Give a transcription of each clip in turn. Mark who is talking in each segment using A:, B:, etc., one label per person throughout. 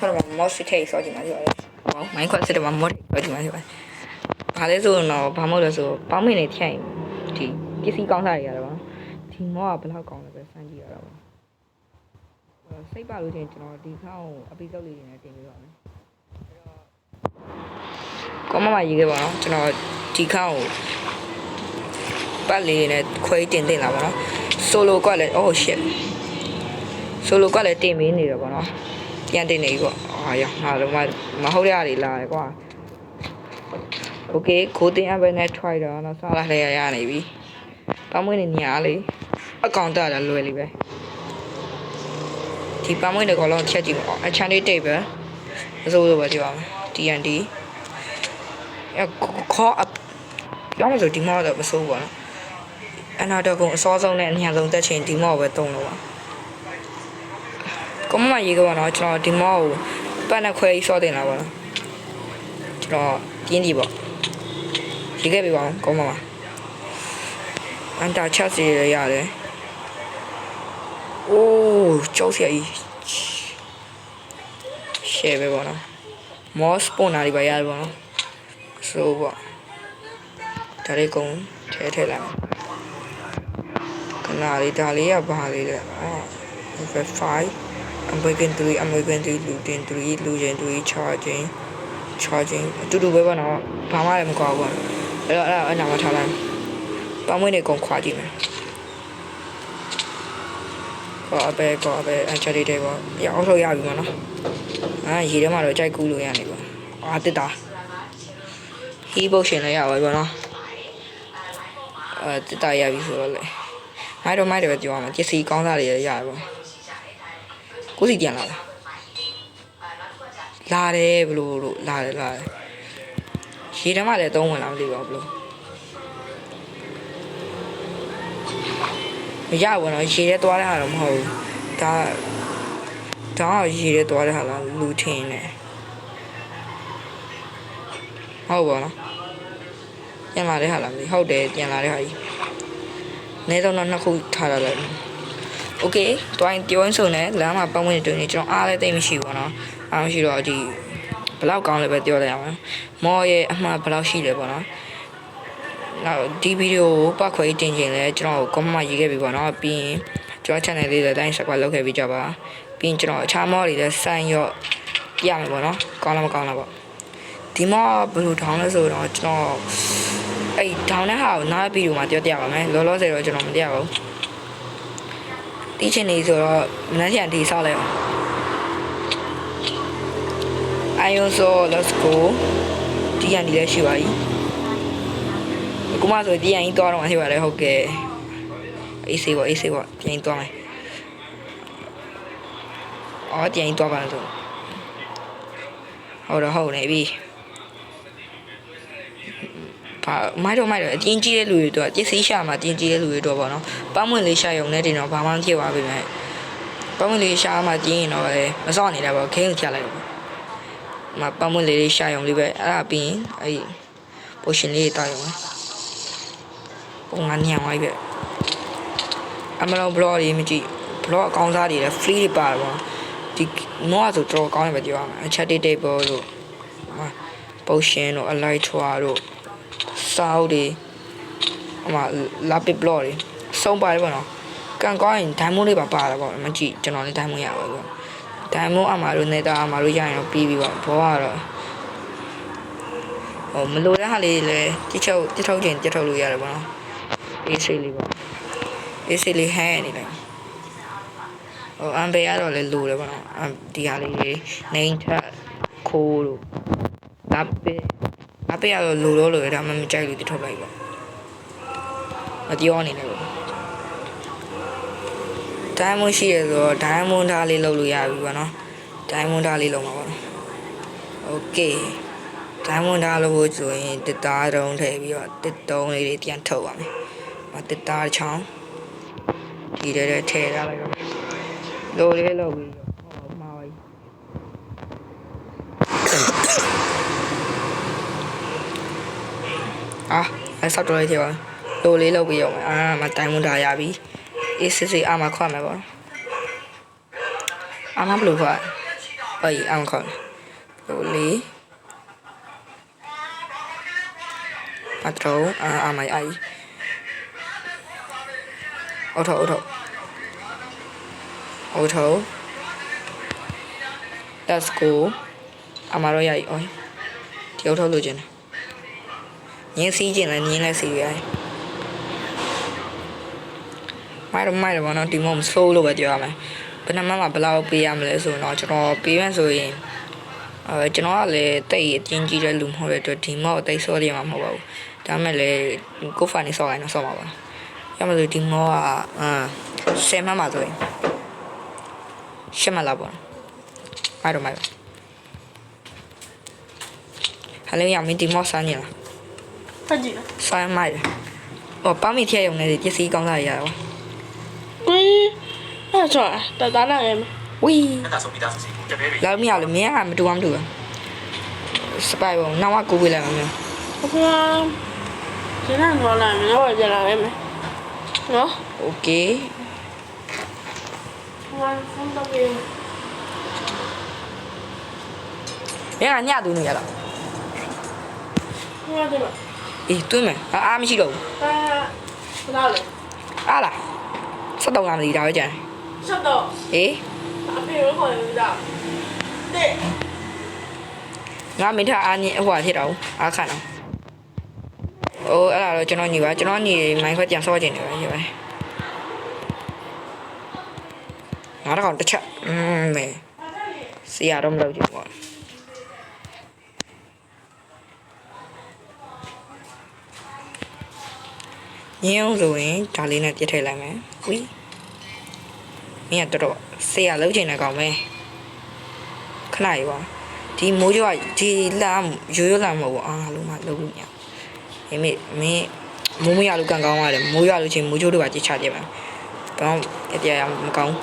A: ခေါတော့မော့စ်ထိတ်ဆောကြည့်မှာပြောတယ်ဟောမိုင်းခွတ်စစ်တယ်မှာမော့ထိတ်ဆောကြည့်မှာပြောတယ်ဘာလဲဆိုတော့ဘာမို့လဲဆိုပေါင်းမင်းနေထိုင်ဒီပစ္စည်းကောင်းစားတွေရတော့ဒီမော့ကဘယ်လောက်ကောင်းလဲပဲစမ်းကြည့်ရတော့စိတ်ပါလို့ချင်းကျွန်တော်ဒီခေါင်းအပီစုပ်လေးတွေနဲ့တင်ပြီးတော့မယ်ကောမမရေးခဲ့ပါတော့ကျွန်တော်ဒီခေါင်းကိုပတ်လေးနဲ့ခွဲတင်တင်လာပါတော့ဆိုလိုကလည်း oh shit ဆိုလိုကလည်းတင်မင်းနေတယ်ပေါ့နော် ပြန်တင်နေပြီပေါ့အာရငါတော့မမဟုတ်ရတွေလာတယ်ကွာโอเคကိုတင်အဘယ်နဲ့ try တော့နော်စားလိုက်ရရနေပြီပမွေးနေညာလေအကောင့်တက်တာလွယ်လေးပဲဒီပမွေးတွေကတော့ချက်ကြည့်ပါအချမ်းလေးတိတ်ပဲအစိုးရပဲကြည့်ပါမယ် TNT အခေါ်အပြောမှဆိုဒီမောတော့မစိုးဘူးပေါ့နော်အနာတော့ကုံအစောဆုံးနဲ့အညာဆုံးတက်ချင်ဒီမောပဲတုံးလို့ပါ ကမမရေးကောနော်ကျွန်တော်ဒီမောကိုပတ်နဲ့ခွဲပြီးစောတင်လာပါတော့ကျွန်တော်ပြင်းဒီပေါ့ရေးခဲ့ပြီပါအောင်ကမမအန်တာချက်စီရရတယ်အိုးကြောက်စရာကြီးရှယ်ပဲပေါ့နော်မော့စပွန်နာတွေပါရတယ်ပေါ့နော်ဆိုပေါ့ဒါလေးကုန်ထဲထဲလိုက်ခဏလေးဒါလေးကဘာလေးလဲအော် level 5 American 3 American 3 Luton 3 Luton 3 charging charging အတူတူပဲပေါ့နော်ဘာမှလည်းမကွာဘူးပေါ့အဲ့တော့အဲ့ဒါအနာမထားလိုက်ပန်းမွေးနေကုန်ခွာကြည့်မယ်ကောအပဲကောအပဲအချက်လေးတွေပေါ့ရအောင်ထုတ်ရပြီပေါ့နော်အာရေထဲမှာတော့ကြိုက်ကူးလို့ရနေပေါ့အာတစ်တာဟီးဘုတ်ရှင်လည်းရပါပေါ့နော်အဲတစ်တာရပြီဆိုတော့လေမိုက်တော့မိုက်တယ်ပဲပြောရမှာပစ္စည်းကောင်းစားတွေရရတယ်ပေါ့ ကိုစီပြန်လာလားလာတယ်ဘလို့လို့လာတယ်လာတယ်ရေထဲမှာလည်းသုံးဝင်လာမသိပါဘူးဘလို့မရဘူးနော်ရေထဲသွားတဲ့ဟာတော့မဟုတ်ဘူးဒါဒါကရေထဲသွားတဲ့ဟာလားလူထင်းနေဟုတ်ပါနော်ပြန်လာတဲ့ဟာလားမသိဟုတ်တယ်ပြန်လာတဲ့ဟာကြီးနေတော့နှစ်ခုထားတာလည်း โอเคတွိုင်းပြောင်းစုံနဲ့လမ်းမှာပတ်ဝန်းကျင်တွင်ကျွန်တော်အားလည်းတိတ်မရှိဘူးပေါ့နော်အားမရှိတော့ဒီဘယ်လောက်ကောင်းလဲပဲပြောလိုက်ရမှာမော်ရဲ့အမှားဘယ်လောက်ရှိလဲပေါ့နော်နောက်ဒီဗီဒီယိုကိုပတ်ခွေတင်ခြင်းလဲကျွန်တော်ကွန်မန့်ရေးခဲ့ပြီပေါ့နော်ပြီးရင်ကျွန်တော် channel လေးလည်းတိုင်း subscribe လုပ်ခဲ့ပြီးကြပါပြီးရင်ကျွန်တော်အခြားမော်တွေလည်းစိုင်းရော့ပြမယ်ပေါ့နော်ကောင်းလားမကောင်းလားပေါ့ဒီမော်ဘယ်လိုထောင်းလဲဆိုတော့ကျွန်တော်အဲ့ထောင်းတဲ့ဟာကိုနောက်ဗီဒီယိုမှာပြောပြပါမယ်လောလောဆယ်တော့ကျွန်တော်မပြပါဘူး တီးချင်နေဆိုတော့မနှက်ချန်ဒီဆောက်လိုက်အောင်အာယုံဆို let's go ဒီရန်ဒီလည်းရှိပါ යි အခုမှဆိုဒီရန်ကြီးသွားတော့မှရှိပါတယ်ဟုတ်ကဲ့အေးစေးပေါ့အေးစေးပေါ့ပြန်သွားမယ်အော်ပြန်သွားပါလားဆိုဟုတ်တော့ဟုတ်နေပြီ ဘာမိုက်တော့မိုက်တော့အတင်းကြီးတဲ့လူတွေတော့ပစ္စည်းရှာမှာအတင်းကြီးတဲ့လူတွေတော့ပေါ့နော်ပန်းမွင့်လေးရှာရုံနဲ့တင်တော့ဘာမှမဖြစ်ပါဘူးပဲပန်းမွင့်လေးရှာမှာတင်းရင်တော့လေမစောင့်နေတယ်ပေါ့ခင်းကိုချလိုက်တော့မပန်းမွင့်လေးရှာရုံလေးပဲအဲ့ဒါပြီးရင်အဲ့ potion လေးတောက်ရုံပဲပုံငါညံသွားပြီပဲအမလော blog လေးမကြည့် blog အကောင်းစားတွေလည်း free တွေပါတယ်ပေါ့ဒီမောကဆိုတော်ကောင်းတယ်ပဲပြောရမယ်အချက် table တို့ potion တို့ alight tour တို့ စာအုပ်တွေအမ lapid block တွေစုံပါတယ်ပေါ့နော်ကန်ကောင်းရင် diamond လေးပါပါတယ်ပေါ့မကြည့်ကျွန်တော်လည်း diamond ရပါဘူးပေါ့ diamond အမတို့နေတာအမတို့ရရင်တော့ပြီးပြီပေါ့ဘောကတော့ဟိုမလိုတဲ့ဟာလေးတွေလည်းတိချုပ်တိထုတ်ခြင်းတိထုတ်လို့ရတယ်ပေါ့နော်အေးစိတ်လေးပေါ့အေးစိတ်လေးဟဲနေလိုက်ဟိုအမ်ဘေကတော့လည်းလိုတယ်ပေါ့နော်အမ်ဒီဟာလေးတွေနိုင်ထခိုးတို့ဒါပေ အပေးရတော့လိုတော့လိုရဒါမှမကြိုက်လို့တိထုတ်လိုက်ပေါ့မပြောအနေနဲ့ပေါ့ဒိုင်းမွန်ရှိရဆိုတော့ဒိုင်းမွန်သားလေးလုပ်လို့ရပြီပေါ့နော်ဒိုင်းမွန်သားလေးလုပ်မှာပေါ့နော်โอเคဒိုင်းမွန်သားလို့ဆိုရင်တစ်သားတုံးထည့်ပြီးတော့တစ်တုံးလေးတွေပြန်ထုတ်ပါမယ်မတစ်သားချောင်းဒီထဲထဲထည့်ထားလိုက်တော့လိုလေးလုပ်ပြီးတော့ အာအဲဆောက်တော်လေးသေးပါလိုလေးလုပ်ပြီးရောမယ်အာမတိုင်မွန်တာရပြီအေးစစ်စစ်အာမခွတ်မယ်ပေါ့အာမဘလို့ခွတ်အေးအောင်ခေါ်လိုလေးအထရောအာအမိုင်အိုင်အော်ထောအော်ထောအော်ထော let's go အမရောရိုက်အော်ဒီအော်ထောလို့ကျင်တယ် ညင်းစီးကျင်လဲညင်းလဲစီးရတယ်မိုက်တော့မိုက်တော့ဘောနော်ဒီမုံ slow လို့ပဲပြောရမယ်ဘယ်နှမမှာဘယ်လောက်ပေးရမလဲဆိုတော့ကျွန်တော်ပေးမှဆိုရင်အဲကျွန်တော်ကလည်းတိတ်အတင်းကြီးတဲ့လူမဟုတ်တဲ့အတွက်ဒီမော့တိတ်စောရမှာမဟုတ်ပါဘူးဒါပေမဲ့လည်းကိုဖာနေစောခိုင်းတော့စောမှာပါရမလို့ဒီမော့ကအာဆယ်မှတ်မှာဆိုရင်ရှစ်မှတ်လာပေါ့မိုက်တော့မိုက်ပါဟယ်လိုရမင်းဒီမော့စားနေလား
B: ဖတ်ကြည့်လား
A: ဆိုင်မိုက်ဟောပမ်းမီထည့်ရုံနဲ့ပစ္စည်းကောင်းလာရတာပါ
B: ဝီးအဲ့ချောတတနာငယ်
A: ဝီးလာမရလို့မင်းကမတူအောင်တူပါစပိုက်ဘုံနောက်ကကိုဝေးလိုက်မှာမျိုး
B: ဟုတ်ကဲ့ဒီနေ့တော့လာမယ်တော့ကြလာမယ်နော်
A: โอเค
B: วันฟุ้งตะ
A: เบยเนี่ยညတူနေရလား
B: ဟုတ်တယ်ပါ
A: အေးတွင်းမယ်အာအားမရှိတော့ဘူး
B: အာဘယ်လိုလဲ
A: အားလားစက်တော့လာမသိဒါပဲကြတယ်
B: ဆက်တော့
A: အေး
B: အဖေရောခေါ်ရတာတဲ့
A: ငါမင်းထအားညဟိုဟာဖြစ်တော့အားခံတော့အိုးအဲ့ဒါတော့ကျွန်တော်ညီပါကျွန်တော်ညီမိုင်းခွက်ပြန်ဆော့ကျင်နေပါညီပါငါတော့တစ်ချက်อืมမေစီရတော့မလုပ်ချင်ဘူး ညင်းအောင်ဆိုရင်ဒါလေးနဲ့ပြစ်ထည့်လိုက်မယ်ဝီမင်းကတော်တော်ဆေးရလုပ်ချင်တဲ့ကောင်ပဲခဏယူပါဒီမိုးရွာဒီလာရိုးရိုးလာမဟုတ်ဘူးအားလုံးမလုပ်လို့မရဘူးမိမိမင်းမိုးမရလို့ကန်ကောင်းရတယ်မိုးရွာလို့ချင်းမိုးချိုးတို့ကကြစ်ချကြပါဘာမှအပြရမကောင်း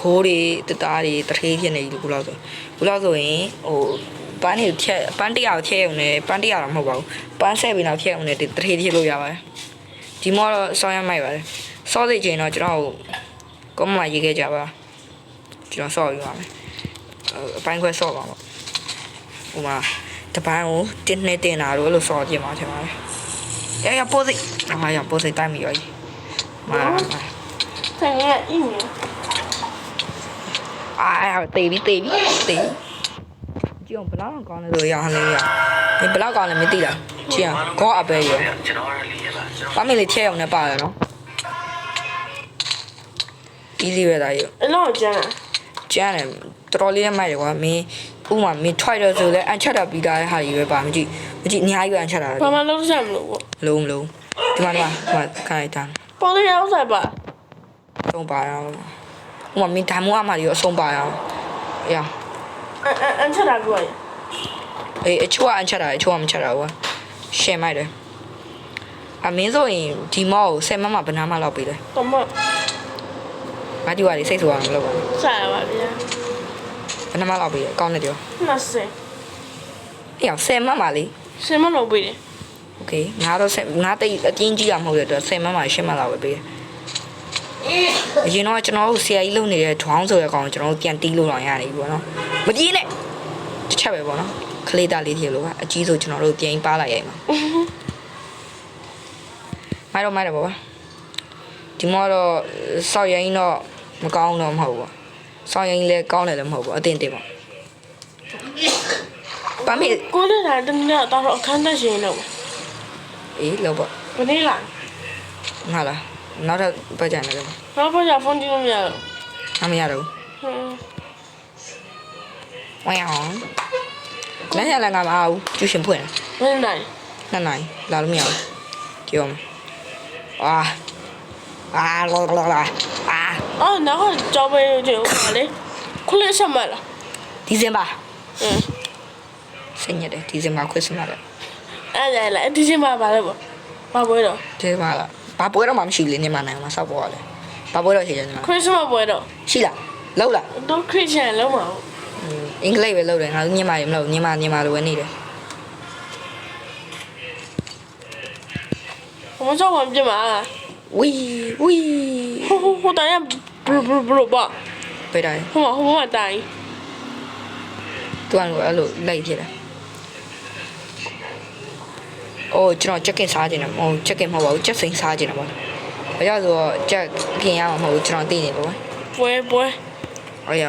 A: ခိုးတွေတသားတွေတထေးဖြစ်နေပြီခုလောက်ဆိုခုလောက်ဆိုရင်ဟို ပန်းတွေဖြက်ပန်းတရာကိုဖြက်ရုံနဲ့ပန်းတရာတော့မဟုတ်ပါဘူးပန်းဆက်ပြီးတော့ဖြက်ရုံနဲ့တထေးဖြစ်လို့ရပါတယ်ဒီမောတော့စောင်းရမိုက်ပါတယ်စောစိတ်ချင်းတော့ကျွန်တော်ကောမမရေးခဲ့ကြပါကျွန်တော်စောက်ယူပါမယ်အပိုင်းခွဲစော့ပါပေါ့ဟိုမှာတပန်းကိုတင်းနဲ့တင်တာလို့အဲ့လိုစော့ကြည့်မှာထင်ပါတယ်ရရပိုးစိတ်အာရပိုးစိတ်တိုင်းမီရောကြီးမာ
B: ဆိုင်ရဲ့အင်းမြေ
A: အာတေးပြီတေးပြီတေး ကြည့်အောင်ဘယ်လောက်ကောင်းလဲဆိုရဟန်းလေးရဒီဘယ်လောက်ကောင်းလဲမသိလားကြည့်အောင်ကောအပဲရ
C: ကျွန်တော်ရလေးရလားကျွန်
A: ပါမီလေးချက်အောင်နဲ့ပါတယ်နော် easy ပဲဒါရ
B: အဲ့တော့ကျန်
A: ကျန်းတယ်တော်တော်လေးနဲ့မိုက်တယ်ကွာမင်းဥမာမင်းထွက်တော့ဆိုလဲအန်ချက်တာပြီးသားတဲ့ဟာကြီးပဲပါမကြည့်မကြည့်အများကြီးပဲအန်ချက်တာ
B: ဘာမှလုပ်ရမလို့ပေါ့
A: လုံးမလုံးဒီမှာဒီမှာဒီမှာခိုင်တန်း
B: ပေါ်တယ်ရောက်ဆိုင်ပါ
A: ဆုံးပါရအောင်ဥမာမင်းဓာတ်မွားမှလည်းအဆုံးပါရအောင်အေး
B: အန်အန်ချက်တာပြောရ
A: အေးအချို့ကအန်ချက်တာအချို့ကမချက်တာကွာရှယ်မိုက်တယ်အမင်းဆိုရင်ဒီမော့ကိုဆယ်မမဘယ်နာမှလောက်ပေးလဲ
B: တော့မ
A: ငါဒီဝါလေးစိတ်ဆိုအောင်မလုပ်ပါဘူး
B: ဆိုင်ပါဗျာ
A: ဘယ်နာမှလောက်ပေးလဲအကောင်းနဲ့ပြော
B: နှစ်ဆယ်
A: အေးအောင်ဆယ်မမလေး
B: ဆယ်မလို့ပြီးတယ်
A: โอเคငါတော့ဆယ်ငါတိတ်အတင်းကြီးတာမဟုတ်တဲ့အတွက်ဆယ်မမရှင်းမလောက်ပဲပေးတယ် အရင်တော့ကျွန်တော်တို့ဆရာကြီးလုပ်နေတဲ့ထွောင်းဆိုတဲ့ကောင်ကိုကျွန်တော်တို့ပြန်တီးလို့တော့ရနေပြီပေါ့နော်မပြေးနဲ့တစ်ချက်ပဲပေါ့နော်ခလေးသားလေးထည့်လို့ပါအကြီးဆိုကျွန်တော်တို့ပြန်ပါလိုက်ရိုက်မှာမိုက်တော့မိုက်တော့ပါပါဒီမောတော့စောက်ရင်တော့မကောင်းတော့မဟုတ်ဘူးစောက်ရင်လည်းကောင်းတယ်လည်းမဟုတ်ဘူးအတင်းတင်းပါပမေ
B: ကိုလည်းဒါတနေ့တော့အခန်းသက်ရှင်တော့
A: အေးလောက်ပါ
B: ဘယ်နေ့လာ
A: ငါလား နောက်တော့ပတ်ကြတယ်လည်း
B: တော့ဘာကြောင့်ဖုန်းကြည့်လို့မရတော့
A: အမရတော့
B: ဟမ်
A: ဝိုင်းအောင်လည်းရလည်းငါမအားဘူးကျူရှင်ဖွင့်
B: ဘယ်နိုင်
A: နှစ်နိုင်လာလို့မရဘူးကြောမအာအာလောလောလာအာ
B: အော်နောက်ကြောက်ပဲကြည့်ဦးပါလေခုလေးဆက်မလား
A: ဒီဇင်ဘာ
B: ဟမ်
A: စနေတယ်ဒီဇင်ဘာခွစ်စမတယ်
B: အဲ့ဒါလည်းဒီချိန်မှာပါလေပေါ့ ဘာပွဲတော့
A: ဒီဇင်ဘာလားဘာပွဲတော့မှမရှိလေနေမနိုင်မှာစောက်ပေါ်ရလေဘာပွဲတော့ရှိတယ်ညီမ
B: ခရစ်စမတ်ပွဲတော့
A: ရှိလားလောက်လား
B: တော့ခရစ်ယာန်လုံးမဟုတ်
A: အင်္ဂလိပ်ပဲလောက်တယ်ငါညမရေမလို့ညမညမလိုပဲနေတယ်
B: 我们上网干嘛？
A: ဝီဝီ
B: 我我我等下不不不不，
A: ပေးတယ်
B: 我往我往打，
A: သူကအဲ့လိုလိုက်ဖြစ်တယ် အိုးကျွန်တော်ချက်ကင်စားနေတာမဟုတ်ချက်ကိမဟုတ်ပါဘူးချက်စိန်စားနေတာပါဘာကြောင့်ဆိုတော့ချက်ကင်ရမှာမဟုတ်ဘူးကျွန်တော်သိနေလို့ပွဲ
B: ပွဲအော်
A: ရ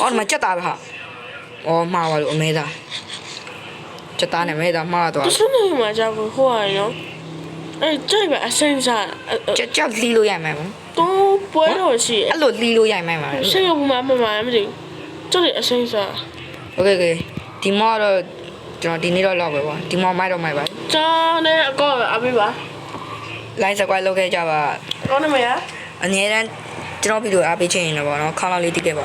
A: အော်မချက်တာပဲဟာအော်မှားပါလို့အမဲသားချက်တာနဲ့မဲသားမှား
B: တော့သူစနေမှာကြောက်ဘူးဟိုရနော်အဲ့ကြိုက်ပါအစင်းစား
A: ချက်ချက်လီလို့ရမှာမဟု
B: တ်တော့ပွဲတော့ရှိ
A: အဲ့လိုလီလို့ရမှာ
B: ပါဆေးရုံမှာမမှန်မသိဘူးကျွန်တော်အစင်းစား
A: โอเคโอเคဒီမော့တော့ကျွန်တော်ဒီနေ့တော့လောက်ပဲပေါ့ဒီမော့မိုက်တော့မိုက်ပါ
B: ဂျာနဲ့အကောအပေးပါ
A: လိုင်းစကွိုင်းလောက်ခဲ့ကြပါ
B: ကောင်းနေမရ
A: အငြင်းတန်းကျွန်တော်ဗီဒီယိုအားပေးချင်ရင်တော့ပေါ့နော်ခေါင်းလောက်လေးတိခဲ့ပါ